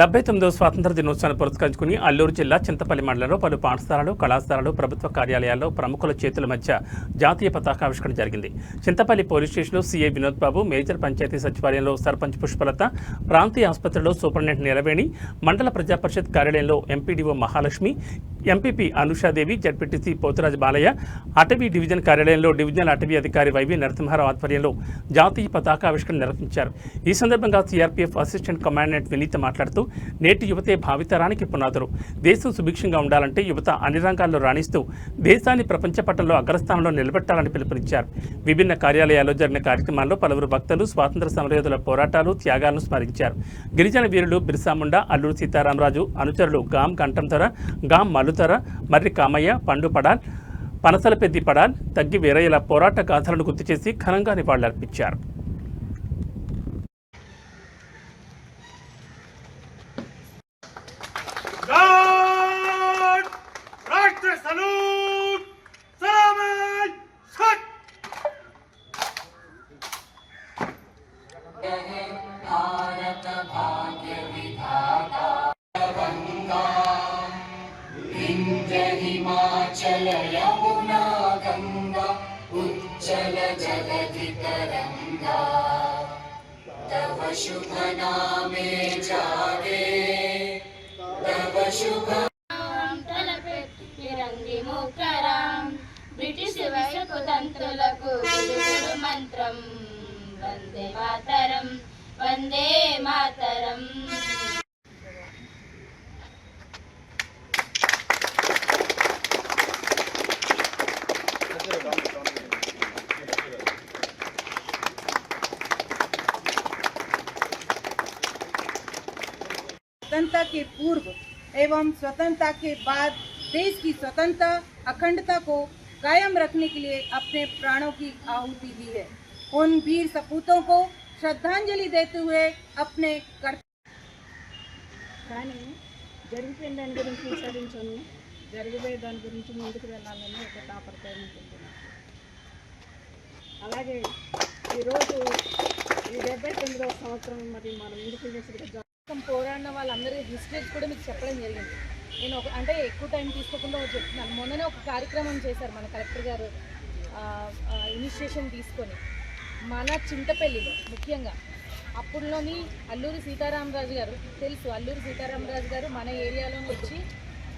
డెబ్బై తొమ్మిదవ స్వాతంత్ర దినోత్సవాన్ని పురస్కరించుకుని అల్లూరు జిల్లా చింతపల్లి మండలంలో పలు పాఠశాలలు కళాశాలలు ప్రభుత్వ కార్యాలయాల్లో ప్రముఖుల చేతుల మధ్య జాతీయ పతాకావిష్కరణ జరిగింది. చింతపల్లి పోలీస్ స్టేషన్లో C A Vinod Babu major panchayat సచివాలయంలో సర్పంచ్ పుష్పలత ప్రాంతీయ ఆసుపత్రిలో సూపరింటెండెంట్ నిలవేణి మండల ప్రజా పరిషత్ కార్యాలయంలో MPDO Mahalakshmi MPP Anushadevi ZPTC Poturaju Balaiah అటవీ డివిజన్ కార్యాలయంలో డివిజనల్ అటవీ అధికారి వైవి నరసింహారావు ఆధ్వర్యంలో జాతీయ పతాకావిష్కరణ నిర్వహించారు ఈ సందర్భంగా సీఆర్పీఎఫ్ అసిస్టెంట్ కమాండెంట్ వినీత మాట్లాడుతూ నేటి యువతే భావితరానికి పునాదులు దేశం సుభిక్షంగా ఉండాలంటే యువత అన్ని రంగాల్లో రాణిస్తూ దేశాన్ని ప్రపంచ పట్టంలో అగ్రస్థానంలో నిలబెట్టాలని పిలుపునిచ్చారు. విభిన్న కార్యాలయాల్లో జరిగిన కార్యక్రమాల్లో పలువురు భక్తులు స్వాతంత్ర సమరయోధుల పోరాటాలు త్యాగాలను స్మరించారు. గిరిజన వీరులు బిర్సాముండ అల్లూరు సీతారామరాజు అనుచరులు గాం కంఠంతొర గాం మలుతొర మర్రి కామయ్య పండు పడాల్ పనసల పెద్ది పడాల్ తగ్గి వీరయ్యల పోరాట గాథలను గుర్తు చేసి ఘనంగా నివాళులర్పించారు. salute! Salaman! Shut! Himachal Yamuna Ganga उज्जल जगति तरङ्गा तव शुभ नामे जागे तव शुभ తలపెట్టి ఫిరంగి ముక్కరాం బ్రిటిష్ వైపు తంత్రులకు విడుదల మంత్రం వందే మాతరం వందే మాతరం स्वतंत्रता के पूर्व एवं स्वतंत्रता के बाद देश की स्वतंत्रता, अखंडता को कायम रखने के लिए अपने प्राणों की आहुति दी है। उन वीर सपूतों को श्रद्धांजलि देते हुए अपने कर्तव्य దాని గురించి జరిగిపోయే దాని గురించి ముందుకు వెళ్ళాలని ఒక తాపత్రయం ఉంటున్నాను అలాగే ఈరోజు ఈ డెబ్బై తొమ్మిదవ సంవత్సరం మరి మన ముందుకు చేసిన పోరాడిన వాళ్ళందరి హిస్టరీస్ కూడా మీకు చెప్పడం జరిగింది. నేను ఒక అంటే ఎక్కువ టైం తీసుకోకుండా చెప్తున్నాను. మొన్ననే ఒక కార్యక్రమం చేశారు మన కలెక్టర్ గారు ఇనిషియేషన్ తీసుకొని మన చింతపల్లిలో ముఖ్యంగా. అప్పుడులోని అల్లూరి సీతారామరాజు గారు తెలుసు అల్లూరి సీతారామరాజు గారు మన ఏరియాలోకి వచ్చి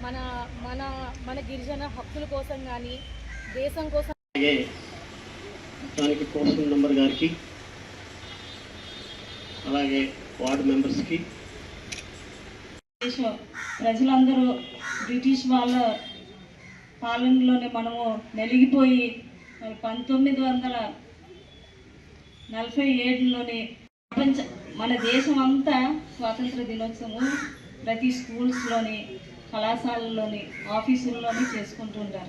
మన మన మన గిరిజన హక్కుల కోసం కానీ దేశం కోసం అలాగే దానికి పోస్టల్ నెంబర్ గారికి అలాగే వార్డు మెంబర్స్కి. దేశ ప్రజలందరూ బ్రిటిష్ వాళ్ళ పాలనలోనే మనము నలిగిపోయి మరి పంతొమ్మిది వందల నలభై ఏడులోనే ప్రపంచ మన దేశం అంతా స్వాతంత్ర దినోత్సవం ప్రతి స్కూల్స్లోని కళాశాలలోని ఆఫీసుల్లోని చేసుకుంటుంటారు.